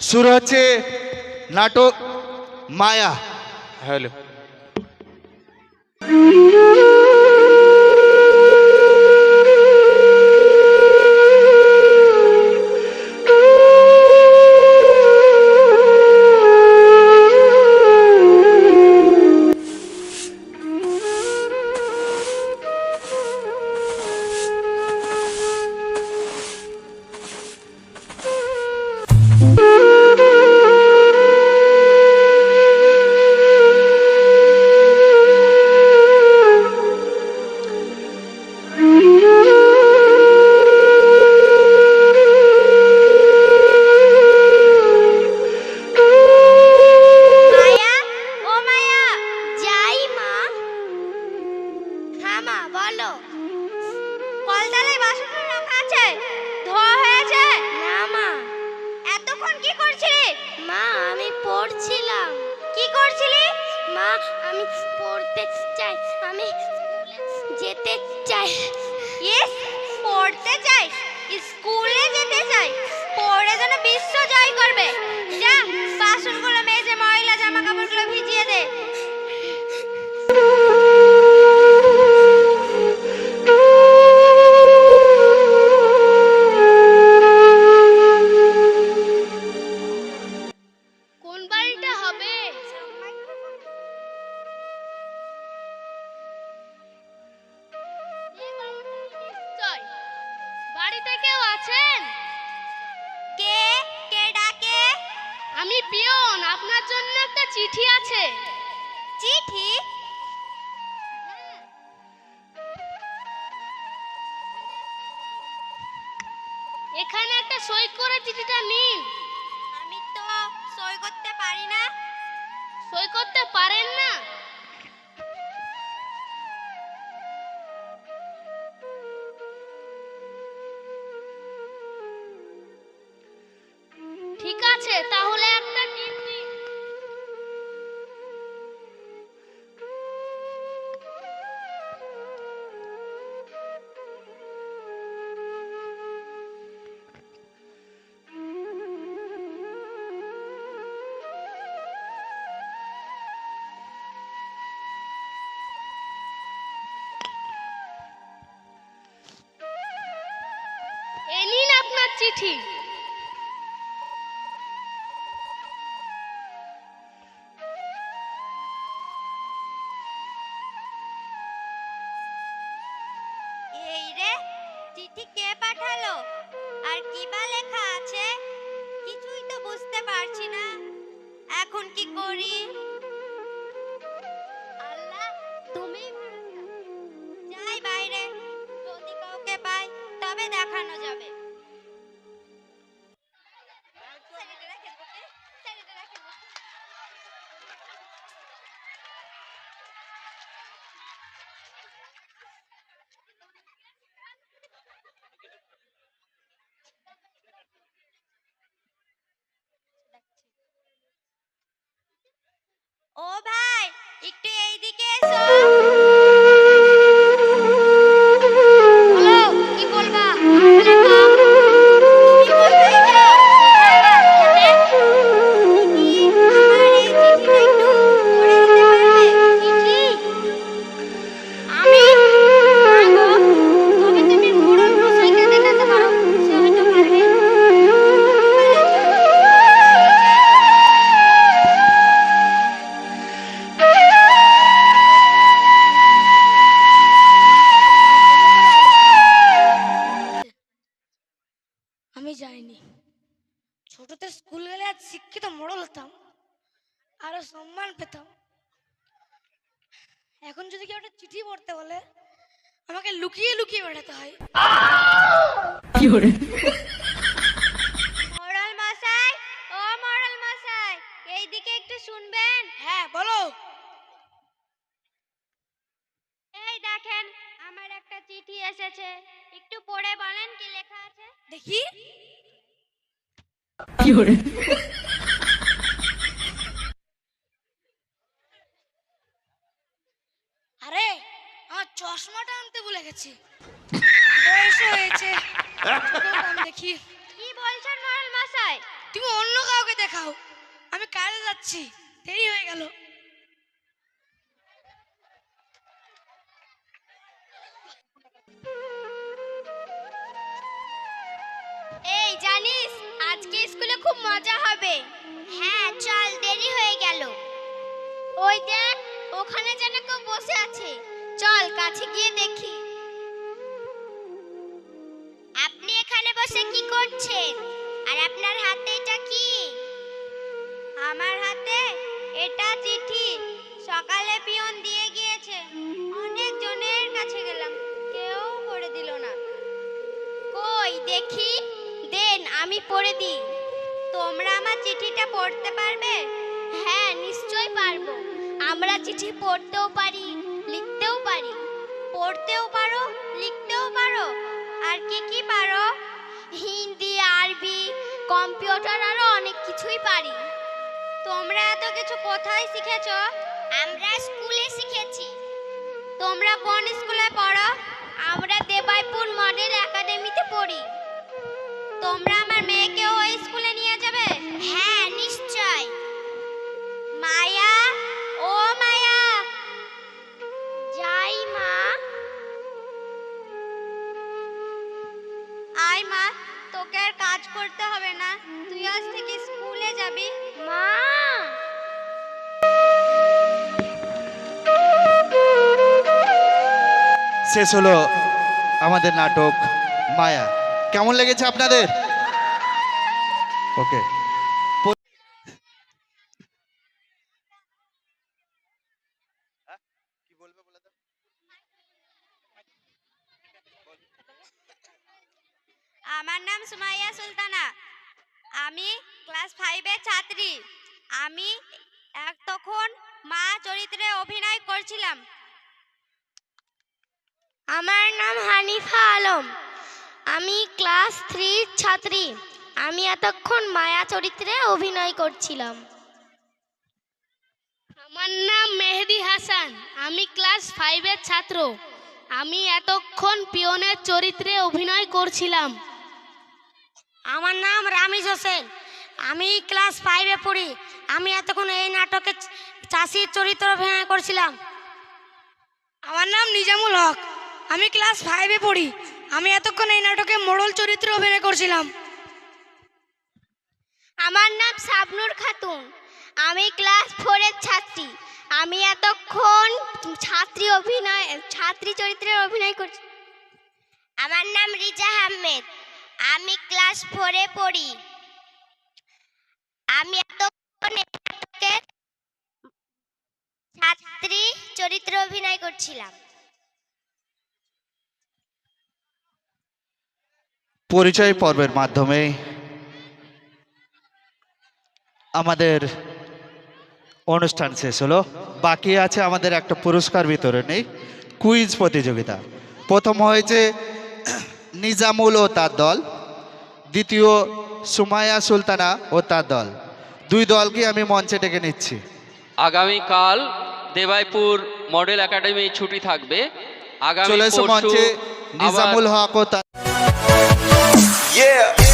শুরু হচ্ছে নাটক মায়া আমি পড়তে চাই, আমি যেতে চাই। ইয়েস, পড়তে চাই, স্কুলে যেতে চাই। পড়ে যেন বিশ্ব জয় করবে। যা, বাসনগুলো মেজে ময়লা জামা কাপড়গুলো ভিজিয়ে দে। বাড়িতে কেউ আছেন? কে? কে ডাকে? আমি পিয়ন আপনার জন্য একটা চিঠি আছে। চিঠি? এখানে একটা সই করে চিঠিটা নিন। আমি তো সই করতে পারি না। সই করতে পারেন না? আছে তাহলে একটা আপনার চিঠি। চিঠি কে পাঠালো? আর কি বা লেখা আছে? কিছুই তো বুঝতে পারছি না। এখন কি করি? আল্লাহ, তুমি ছোটতে স্কুল গেলে আজ শিক্ষিত মোড়ল হতাম আরও সম্মান পেতাম। এখন যদি কেউ একটা চিঠি পড়তে বলে আমাকে লুকিয়ে লুকিয়ে বেড়াতে হয়। মোড়ল মশাই ও মোড়ল মশাই এইদিকে একটু শুনবেন? হ্যাঁ বলো। এই দেখেন আমার একটা চিঠি এসেছে। একটু পড়ে বলেন কি লেখা আছে? দেখি। আরে আমার চশমাটা আনতে ভুলে গেছি। বয়স হয়েছে। দেখি। কি বলছেন মোড়ল মশাই? তুমি অন্য কাউকে দেখাও। আমি কাজে যাচ্ছি। দেরি হয়ে গেল। খুব মজা হবে। হ্যাঁ চল দেরি হয়ে গেল। ওই দেখ ওখানে যেন কেউ বসে আছে। চল কাছে গিয়ে দেখি। আপনি এখানে বসে কি করছেন? আর আপনার হাতে এটা কি? আমার হাতে এটা চিঠি। সকালে পিয়ন দিয়ে গিয়েছে। অনেক জনের কাছে গেলাম কেউ পড়ে দিল না। কই দেখি? দেন আমি পড়ে দিই। তোমরা আমার চিঠিটা পড়তে পারবে? হ্যাঁ নিশ্চয়ই পারব। আমরা চিঠি পড়তেও পারি, লিখতেও পারি। পড়তেও পারো, লিখতেও পারো। আর কি কি পারো? হিন্দি, আরবি, কম্পিউটার, আরও অনেক কিছুই পারি। তোমরা এত কিছু কোথায় শিখেছো? আমরা স্কুলে শিখেছি। তোমরা কোন স্কুলে পড়ো? আমরা দেবাইপুর মডেল একাডেমিতে পড়ি। তোমরা আমার মেয়েকেও ওই মা! শেষ হলো আমাদের নাটক মায়া। কেমন লেগেছে আপনাদের? ওকে আমার নাম সুমাইয়া সুলতানা। আমি ক্লাস ফাইভের ছাত্রী। আমি এক তখন মা চরিত্রে অভিনয় করছিলাম। আমার নাম হানিফা আলম। আমি ক্লাস থ্রির ছাত্রী। আমি এতক্ষণ মায়া চরিত্রে অভিনয় করছিলাম। আমার নাম মেহেদি হাসান। আমি ক্লাস ফাইভের ছাত্র। আমি এতক্ষণ পিয়নের চরিত্রে অভিনয় করছিলাম। আমার নাম রামিজ হোসেন। আমি ক্লাস ফাইভে পড়ি। আমি এতক্ষণ এই নাটকে চাষির চরিত্র অভিনয় করছিলাম। আমার নাম নিজামুল হক। আমি ক্লাস ফাইভে পড়ি। আমি এতক্ষণ এই নাটকে মোড়ল চরিত্রে অভিনয় করছিলাম। আমার নাম শাবনুর খাতুন। আমি ক্লাস ফোরের ছাত্রী। আমি এতক্ষণ ছাত্রী অভিনয় ছাত্রী চরিত্রে অভিনয় করছি। আমার নাম রিজা আহমেদ। আমি ক্লাস ফোরে পড়ি আমি এতক্ষণ এই নাটকের ছাত্রী চরিত্রে অভিনয় করছিলাম। পরিচয় পর্বের মাধ্যমে আমাদের অনুষ্ঠান শেষ হলো। বাকি আছে আমাদের একটা পুরস্কার বিতরণী, কুইজ প্রতিযোগিতা। প্রথম হয়েছে নিজামুল ও তার দল, দ্বিতীয় সুমায়া সুলতানা ও তার দল। দুই দলকে আমি মঞ্চে ডেকে নিচ্ছি আগামীকাল দেবাইপুর মডেল একাডেমি ছুটি থাকবে আগামী চলে এসো মঞ্চে নিজামুল হক ও তার Yeah.